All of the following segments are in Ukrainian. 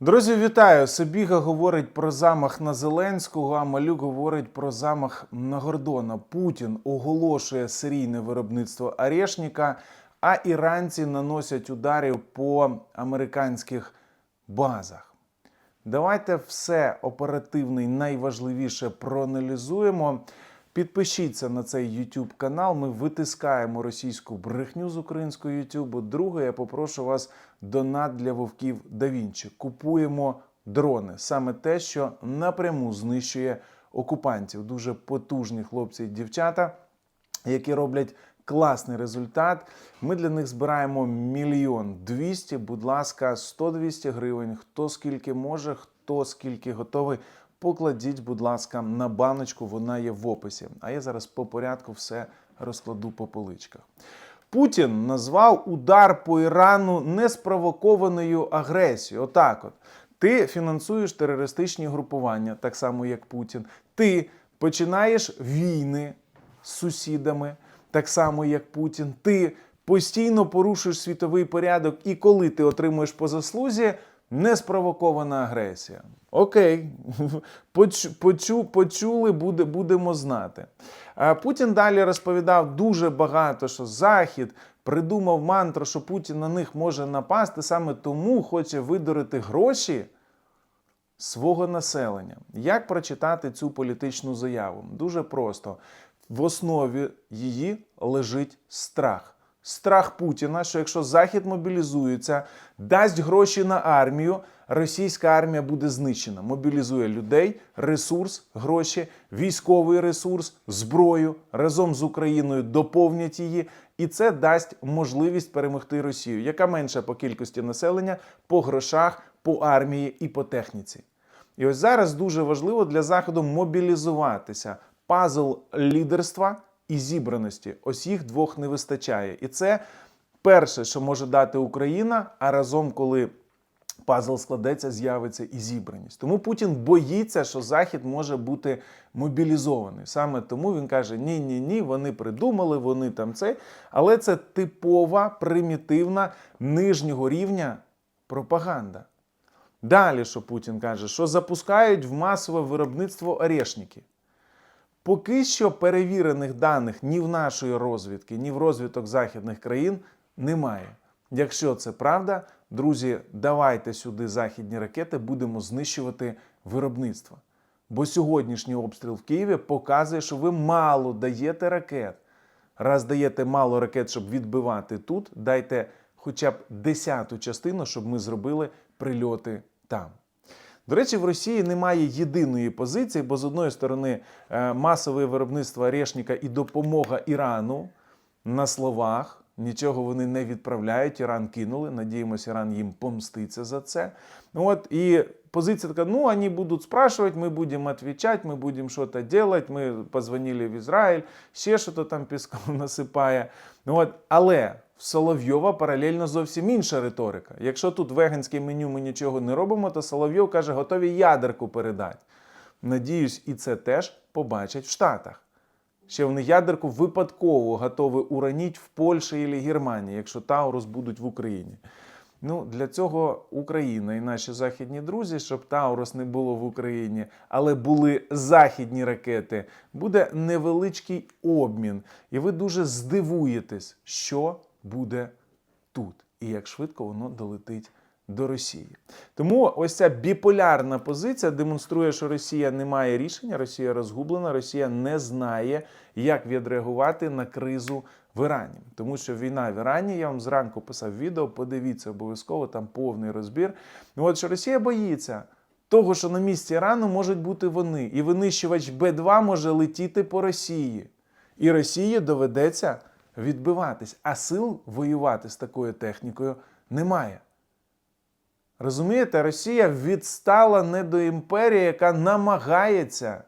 Друзі, вітаю! Собіга говорить про замах на Зеленського, а Малюк говорить про замах на Гордона. Путін оголошує серійне виробництво Арешника, а іранці наносять ударів по американських базах. Давайте все оперативне і найважливіше проаналізуємо. Підпишіться на цей YouTube канал. Ми витискаємо російську брехню з українського YouTube. Друге, я попрошу вас донат для вовків да Вінчі. Купуємо дрони. Саме те, що напряму знищує окупантів. Дуже потужні хлопці і дівчата, які роблять класний результат. Ми для них збираємо мільйон двісті. Будь ласка, 100-200 гривень. Хто скільки може, хто скільки готовий. Покладіть, будь ласка, на баночку, вона є в описі. А я зараз по порядку все розкладу по поличках. Путін назвав удар по Ірану неспровокованою агресією. Отак от. Ти фінансуєш терористичні групування, так само як Путін. Ти починаєш війни з сусідами, так само як Путін. Ти постійно порушуєш світовий порядок, і коли ти отримуєш по заслузі, неспровокована агресія. Окей, Почу, почу, почули, буде, будемо знати. Путін далі розповідав дуже багато, що Захід придумав мантру, що Путін на них може напасти, саме тому хоче видурити гроші свого населення. Як прочитати цю політичну заяву? Дуже просто. В основі її лежить страх. Страх Путіна, що якщо Захід мобілізується, дасть гроші на армію, російська армія буде знищена. Мобілізує людей, ресурс, гроші, військовий ресурс, зброю разом з Україною доповнять її, і це дасть можливість перемогти Росію, яка менша по кількості населення, по грошах, по армії і по техніці. І ось зараз дуже важливо для заходу мобілізуватися. Пазл лідерства і зібраності. Ось їх двох не вистачає. І це перше, що може дати Україна, а разом, коли пазл складеться, з'явиться і зібраність. Тому Путін боїться, що Захід може бути мобілізований. Саме тому він каже: ні, ні, ні, вони придумали, вони там це. Але це типова, примітивна нижнього рівня пропаганда. Далі, що Путін каже, що запускають в масове виробництво орешники. Поки що перевірених даних ні в нашої розвідки, ні в розвиток західних країн немає. Якщо це правда, друзі, давайте сюди західні ракети, будемо знищувати виробництво. Бо сьогоднішній обстріл в Києві показує, що ви мало даєте ракет. Раз даєте мало ракет, щоб відбивати тут, дайте хоча б десяту частину, щоб ми зробили прильоти там. До речі, в Росії немає єдиної позиції, бо з одної сторони е, масове виробництво орешника і допомога Ірану на словах. Нічого вони не відправляють. Іран кинули. Надіємося, Іран їм помститься за це. От і позиція така: ну, вони будуть спрашивать, ми будемо відповідати, ми будемо щось робити, Ми позвонили в Ізраїль, ще щось там піском насипає. От, але в Соловйова паралельно зовсім інша риторика. Якщо тут веганське меню ми нічого не робимо, то Соловйов каже, готові ядерку передати. Надіюсь, і це теж побачать в Штатах. Ще вони ядерку випадково готові ураніть в Польщі або Германії, якщо Таурус будуть в Україні. Ну, для цього Україна і наші західні друзі, щоб Таурус не було в Україні, але були західні ракети, буде невеличкий обмін. І ви дуже здивуєтесь, що буде тут і як швидко воно долетить до Росії. Тому ось ця біполярна позиція демонструє, що Росія не має рішення, Росія розгублена, Росія не знає, як відреагувати на кризу в Ірані. Тому що війна в Ірані, я вам зранку писав відео, подивіться обов'язково, там повний розбір. Ну от що Росія боїться. Того, що на місці Ірану можуть бути вони, і винищувач Б-2 може летіти по Росії. І Росії доведеться відбиватись, а сил воювати з такою технікою немає. Розумієте, Росія відстала не до імперії, яка намагається,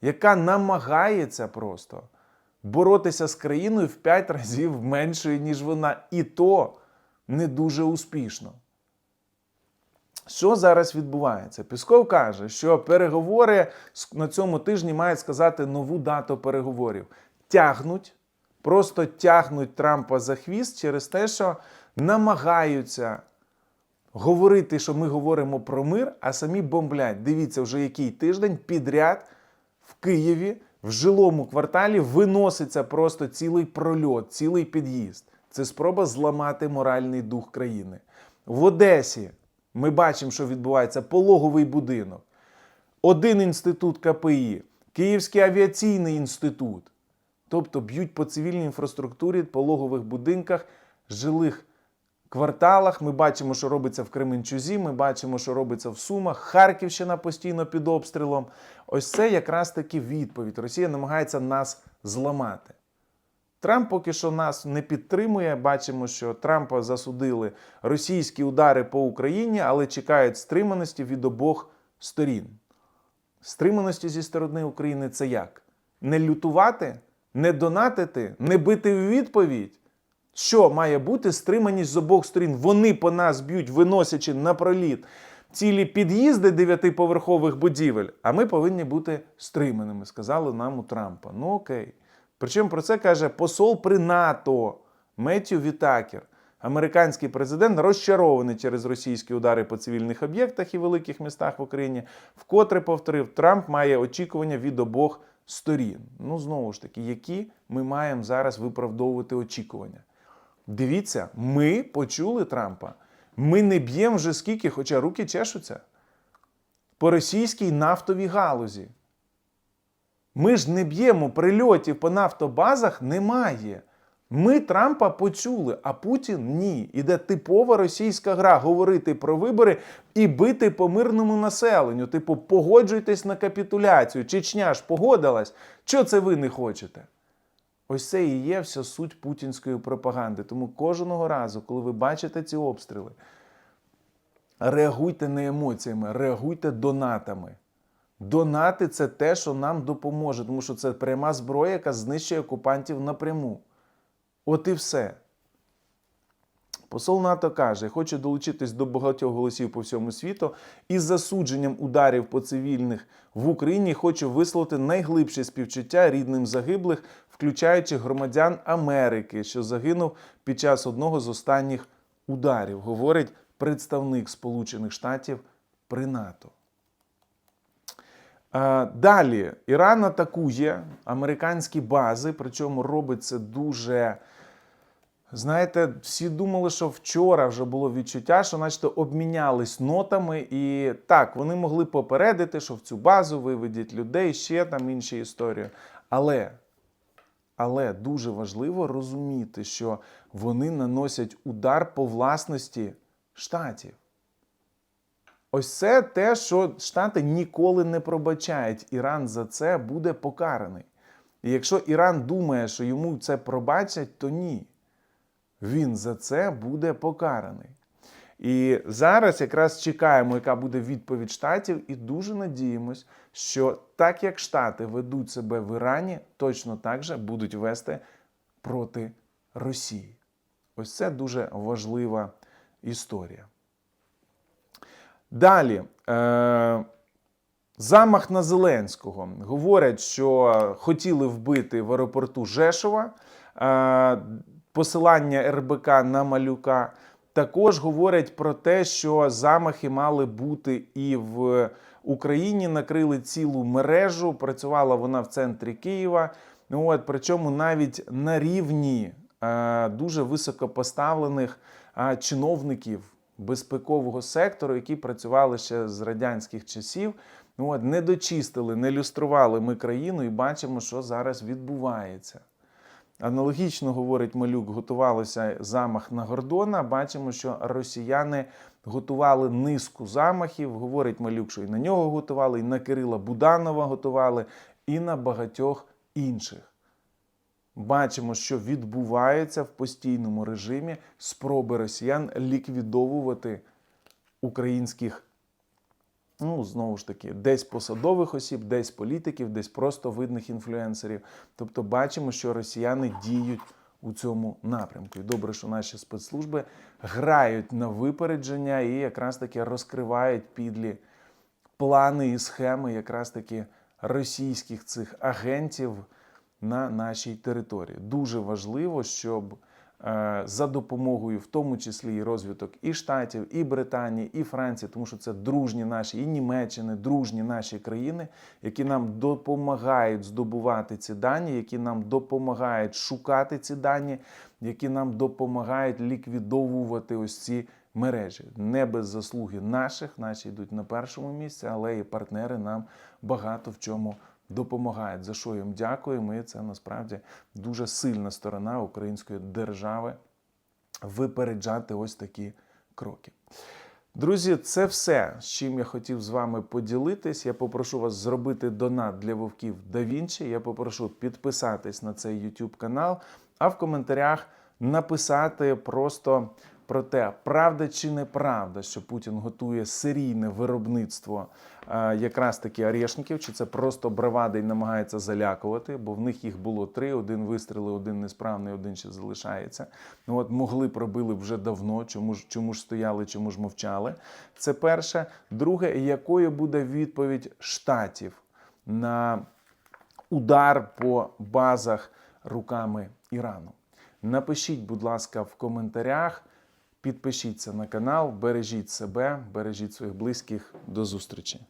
яка намагається просто боротися з країною в 5 разів меншою, ніж вона, і то не дуже успішно. Що зараз відбувається? Пісков каже, що переговори на цьому тижні мають сказати нову дату переговорів. Тягнуть, просто тягнуть Трампа за хвіст через те, що намагаються говорити, що ми говоримо про мир, а самі бомблять. Дивіться, вже який тиждень підряд в Києві в жилому кварталі виноситься просто цілий прольот, цілий під'їзд. Це спроба зламати моральний дух країни. В Одесі ми бачимо, що відбувається пологовий будинок, один інститут КПІ, Київський авіаційний інститут. Тобто б'ють по цивільній інфраструктурі, пологових будинках, жилих кварталах. Ми бачимо, що робиться в Кременчузі, ми бачимо, що робиться в Сумах. Харківщина постійно під обстрілом. Ось це якраз таки відповідь. Росія намагається нас зламати. Трамп поки що нас не підтримує. Бачимо, що Трампа засудили російські удари по Україні, але чекають стриманості від обох сторін. Стриманості зі сторони України це як? Не лютувати, не донатити, не бити в відповідь. Що має бути стриманість з обох сторін? Вони по нас б'ють, виносячи на проліт цілі під'їзди дев'ятиповерхових будівель, а ми повинні бути стриманими, сказали нам у Трампа. Ну окей. Причому про це каже посол при НАТО Меттю Вітакер. Американський президент розчарований через російські удари по цивільних об'єктах і великих містах в Україні. Вкотре повторив, Трамп має очікування від обох сторін. Ну, знову ж таки, які ми маємо зараз виправдовувати очікування? Дивіться, ми почули Трампа. Ми не б'ємо вже скільки, хоча руки чешуться. По російській нафтовій галузі. Ми ж не б'ємо прильотів по нафтобазах немає. Ми Трампа почули, а Путін ні. Іде типова російська гра говорити про вибори і бити по мирному населенню. Типу, погоджуйтесь на капітуляцію. Чечня ж погодилась. Що це ви не хочете? Ось це і є вся суть путінської пропаганди. Тому кожного разу, коли ви бачите ці обстріли, реагуйте не емоціями, реагуйте донатами. Донати це те, що нам допоможе, тому що це пряма зброя, яка знищує окупантів напряму. От і все. Посол НАТО каже, хочу долучитись до багатьох голосів по всьому світу із засудженням ударів по цивільних в Україні. Хочу висловити найглибше співчуття рідним загиблих, включаючи громадян Америки, що загинув під час одного з останніх ударів, говорить представник Сполучених Штатів при НАТО. Далі Іран атакує американські бази, причому робить це дуже. Знаєте, всі думали, що вчора вже було відчуття, що начебто обмінялись нотами, і так, вони могли попередити, що в цю базу виведіть людей, ще там інші історії. Але, але дуже важливо розуміти, що вони наносять удар по власності штатів. Ось це те, що Штати ніколи не пробачають. Іран за це буде покараний. І якщо Іран думає, що йому це пробачать, то ні. Він за це буде покараний. І зараз якраз чекаємо, яка буде відповідь штатів, і дуже надіємось, що так як Штати ведуть себе в Ірані, точно так же будуть вести проти Росії. Ось це дуже важлива історія. Далі. Е- Замах на Зеленського. Говорять, що хотіли вбити в аеропорту Жешова. Посилання РБК на малюка. Також говорять про те, що замахи мали бути і в Україні. Накрили цілу мережу. Працювала вона в центрі Києва. От, причому навіть на рівні е, дуже високопоставлених е, чиновників безпекового сектору, які працювали ще з радянських часів. От, не дочистили, не люстрували ми країну і бачимо, що зараз відбувається. Аналогічно, говорить Малюк, готувалося замах на Гордона. Бачимо, що росіяни готували низку замахів. Говорить Малюк, що і на нього готували, і на Кирила Буданова готували, і на багатьох інших. Бачимо, що відбувається в постійному режимі спроби росіян ліквідовувати українських, ну, знову ж таки, десь посадових осіб, десь політиків, десь просто видних інфлюенсерів. Тобто бачимо, що росіяни діють у цьому напрямку. І добре, що наші спецслужби грають на випередження і якраз таки розкривають підлі плани і схеми якраз таки російських цих агентів на нашій території. Дуже важливо, щоб за допомогою, в тому числі і розвиток і Штатів, і Британії, і Франції, тому що це дружні наші і Німеччини, дружні наші країни, які нам допомагають здобувати ці дані, які нам допомагають шукати ці дані, які нам допомагають ліквідовувати ось ці мережі. Не без заслуги наших, наші йдуть на першому місці, але і партнери нам багато в чому допомагають. За що їм дякуємо. І це насправді дуже сильна сторона української держави випереджати ось такі кроки. Друзі, це все, з чим я хотів з вами поділитись. Я попрошу вас зробити донат для вовків да Вінчі. Я попрошу підписатись на цей YouTube канал, а в коментарях написати просто про те, правда чи неправда, що Путін готує серійне виробництво е, якраз таки орешників, чи це просто бравада і намагається залякувати, бо в них їх було три: один вистрілив, один несправний, один ще залишається. Ну от могли пробили вже давно. Чому ж чому ж стояли, чому ж мовчали? Це перше. Друге, якою буде відповідь штатів на удар по базах руками Ірану? Напишіть, будь ласка, в коментарях. Підпишіться на канал, бережіть себе, бережіть своїх близьких. До зустрічі!